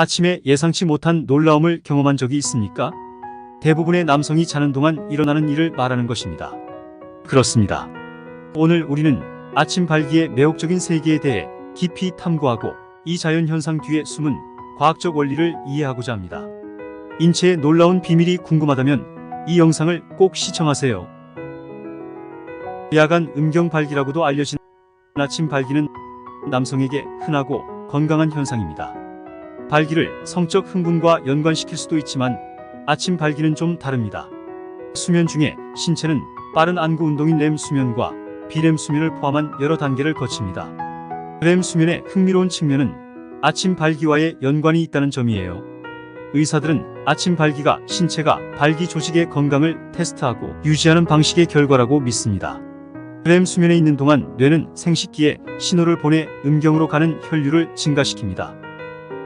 아침에 예상치 못한 놀라움을 경험한 적이 있습니까? 대부분의 남성이 자는 동안 일어나는 일을 말하는 것입니다. 그렇습니다. 오늘 우리는 아침 발기의 매혹적인 세계에 대해 깊이 탐구하고 이 자연 현상 뒤에 숨은 과학적 원리를 이해하고자 합니다. 인체의 놀라운 비밀이 궁금하다면 이 영상을 꼭 시청하세요. 야간 음경 발기라고도 알려진 아침 발기는 남성에게 흔하고 건강한 현상입니다. 발기를 성적 흥분과 연관시킬 수도 있지만 아침 발기는 좀 다릅니다. 수면 중에 신체는 빠른 안구 운동인 렘 수면과 비렘 수면을 포함한 여러 단계를 거칩니다. 렘 수면의 흥미로운 측면은 아침 발기와의 연관이 있다는 점이에요. 의사들은 아침 발기가 신체가 발기 조직의 건강을 테스트하고 유지하는 방식의 결과라고 믿습니다. 렘 수면에 있는 동안 뇌는 생식기에 신호를 보내 음경으로 가는 혈류를 증가시킵니다.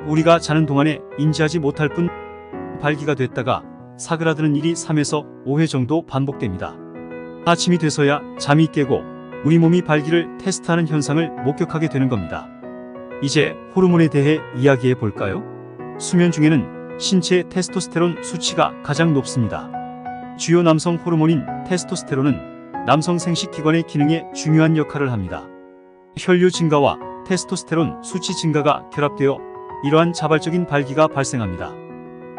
우리가 자는 동안에 인지하지 못할 뿐 발기가 됐다가 사그라드는 일이 3에서 5회 정도 반복됩니다. 아침이 돼서야 잠이 깨고 우리 몸이 발기를 테스트하는 현상을 목격하게 되는 겁니다. 이제 호르몬에 대해 이야기해 볼까요? 수면 중에는 신체 테스토스테론 수치가 가장 높습니다. 주요 남성 호르몬인 테스토스테론은 남성 생식 기관의 기능에 중요한 역할을 합니다. 혈류 증가와 테스토스테론 수치 증가가 결합되어 이러한 자발적인 발기가 발생합니다.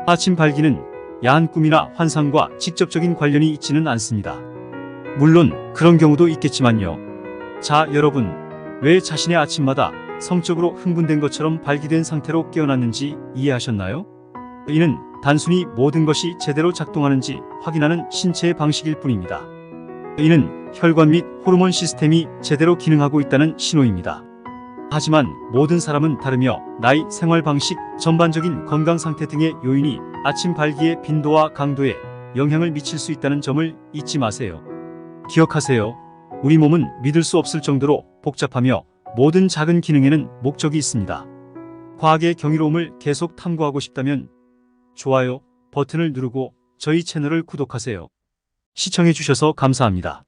아침 발기는 야한 꿈이나 환상과 직접적인 관련이 있지는 않습니다. 물론 그런 경우도 있겠지만요. 자, 여러분, 왜 자신의 아침마다 성적으로 흥분된 것처럼 발기된 상태로 깨어났는지 이해하셨나요? 이는 단순히 모든 것이 제대로 작동하는지 확인하는 신체의 방식일 뿐입니다. 이는 혈관 및 호르몬 시스템이 제대로 기능하고 있다는 신호입니다. 하지만 모든 사람은 다르며 나이, 생활 방식, 전반적인 건강 상태 등의 요인이 아침 발기의 빈도와 강도에 영향을 미칠 수 있다는 점을 잊지 마세요. 기억하세요. 우리 몸은 믿을 수 없을 정도로 복잡하며 모든 작은 기능에는 목적이 있습니다. 과학의 경이로움을 계속 탐구하고 싶다면 좋아요 버튼을 누르고 저희 채널을 구독하세요. 시청해주셔서 감사합니다.